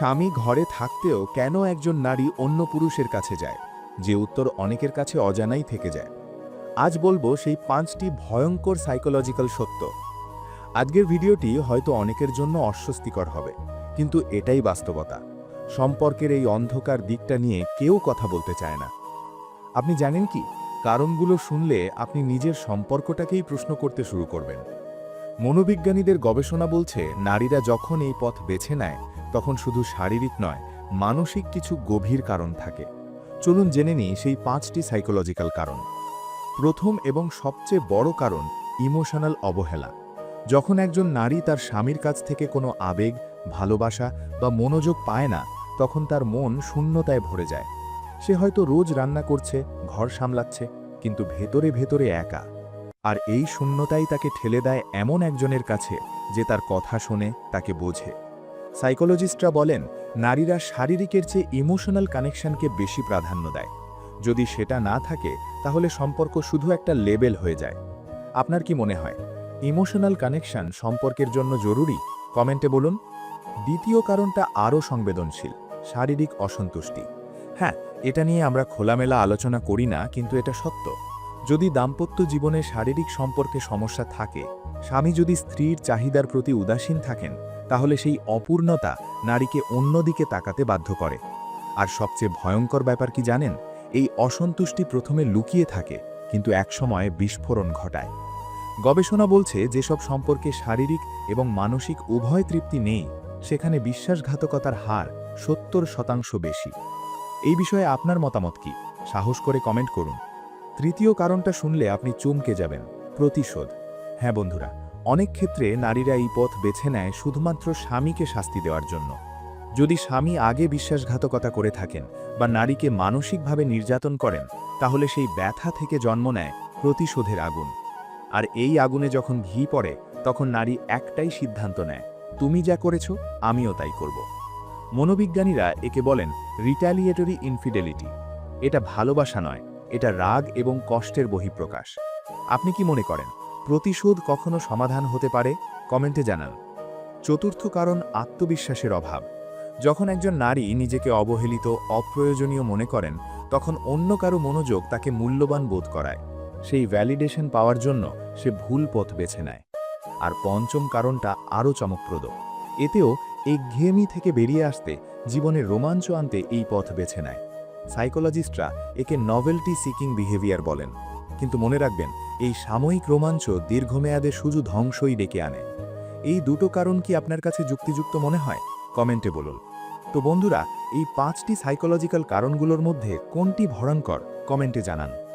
স্বামী ঘরে থাকতেও কেন একজন নারী অন্য পুরুষের কাছে যায়, যে উত্তর অনেকের কাছে অজানাই থেকে যায়? আজ বলব সেই পাঁচটি ভয়ঙ্কর সাইকোলজিক্যাল সত্য। আজকের ভিডিওটি হয়তো অনেকের জন্য অস্বস্তিকর হবে, কিন্তু এটাই বাস্তবতা। সম্পর্কের এই অন্ধকার দিকটা নিয়ে কেউ কথা বলতে চায় না। আপনি জানেন কি? কারণগুলো শুনলে আপনি নিজের সম্পর্কটাকেই প্রশ্ন করতে শুরু করবেন। মনোবিজ্ঞানীদের গবেষণা বলছে, নারীরা যখন এই পথ বেছে নেয় তখন শুধু শারীরিক নয়, মানসিক কিছু গভীর কারণ থাকে। চলুন জেনে নিই সেই পাঁচটি সাইকোলজিক্যাল কারণ। প্রথম এবং সবচেয়ে বড় কারণ ইমোশনাল অবহেলা। যখন একজন নারী তার স্বামীর কাছ থেকে কোনো আবেগ, ভালোবাসা বা মনোযোগ পায় না, তখন তার মন শূন্যতায় ভরে যায়। সে হয়তো রোজ রান্না করছে, ঘর সামলাচ্ছে, কিন্তু ভেতরে ভেতরে একা। আর এই শূন্যতাই তাকে ঠেলে দেয় এমন একজনের কাছে যে তার কথা শোনে, তাকে বোঝে। সাইকোলজিস্টরা বলেন, নারীরা শারীরিকের চেয়ে ইমোশনাল কানেকশনকে বেশি প্রাধান্য দেয়। যদি সেটা না থাকে, তাহলে সম্পর্ক শুধু একটা লেবেল হয়ে যায়। আপনার কি মনে হয়, ইমোশনাল কানেকশন সম্পর্কের জন্য জরুরি? কমেন্টে বলুন। দ্বিতীয় কারণটা আরও সংবেদনশীল, শারীরিক অসন্তুষ্টি। হ্যাঁ এটা নিয়ে আমরা খোলামেলা আলোচনা করি না, কিন্তু এটা সত্য। যদি দাম্পত্য জীবনে শারীরিক সম্পর্কে সমস্যা থাকে, স্বামী যদি স্ত্রীর চাহিদার প্রতি উদাসীন থাকেন তাহলে সেই অপূর্ণতা নারীকে অন্যদিকে তাকাতে বাধ্য করে। আর সবচেয়ে ভয়ঙ্কর ব্যাপার কি জানেন? এই অসন্তুষ্টি প্রথমে লুকিয়ে থাকে, কিন্তু একসময় বিস্ফোরণ ঘটায়। গবেষণা বলছে, যেসব সম্পর্কে শারীরিক এবং মানসিক উভয় তৃপ্তি নেই, সেখানে বিশ্বাসঘাতকতার হার সত্তর শতাংশ বেশি। এই বিষয়ে আপনার মতামত কি? সাহস করে কমেন্ট করুন। তৃতীয় কারণটা শুনলে আপনি চমকে যাবেন। প্রতিশোধ। হ্যাঁ বন্ধুরা অনেক ক্ষেত্রে নারীরা এই পথ বেছে নেয় শুধুমাত্র স্বামীকে শাস্তি দেওয়ার জন্য। যদি স্বামী আগে বিশ্বাসঘাতকতা করে থাকেন বা নারীকে মানসিকভাবে নির্যাতন করেন, তাহলে সেই ব্যথা থেকে জন্ম নেয় প্রতিশোধের আগুন। আর এই আগুনে যখন ঘি পড়ে, তখন নারী একটাই সিদ্ধান্ত নেয়, তুমি যা করেছ, আমিও তাই করব। মনোবিজ্ঞানীরা একে বলেন রিট্যালিয়েটরি ইনফিডেলিটি এটা ভালোবাসা নয়, এটা রাগ এবং কষ্টের বহিঃপ্রকাশ। আপনি কি মনে করেন? প্রতিশোধ কখনো সমাধান হতে পারে? কমেন্টে জানান। চতুর্থ কারণ আত্মবিশ্বাসের অভাব। যখন একজন নারী নিজেকে অবহেলিত, অপ্রয়োজনীয় মনে করেন, তখন অন্য কারও মনোযোগ তাকে মূল্যবান বোধ করায়। সেই ভ্যালিডেশন পাওয়ার জন্য সে ভুল পথ বেছে নেয়। আর পঞ্চম কারণটা আরও চমকপ্রদ। এতেও এই ঘেয়েমি থেকে বেরিয়ে আসতে জীবনে রোমাঞ্চ আনতে এই পথ বেছে নেয়। সাইকোলজিস্টরা একে নভেলটি সিকিং বিহেভিয়ার বলেন। কিন্তু মনে রাখবেন এই সাময়িক রোমাঞ্চ দীর্ঘমেয়াদে শুধু ধ্বংসই ডেকে আনে। এই দুটো কারণ কি আপনার কাছে যুক্তিযুক্ত মনে হয়? কমেন্টে বলুন। তো বন্ধুরা, এই পাঁচটি সাইকোলজিক্যাল কারণগুলোর মধ্যে কোনটি ভয়ঙ্কর? কমেন্টে জানান।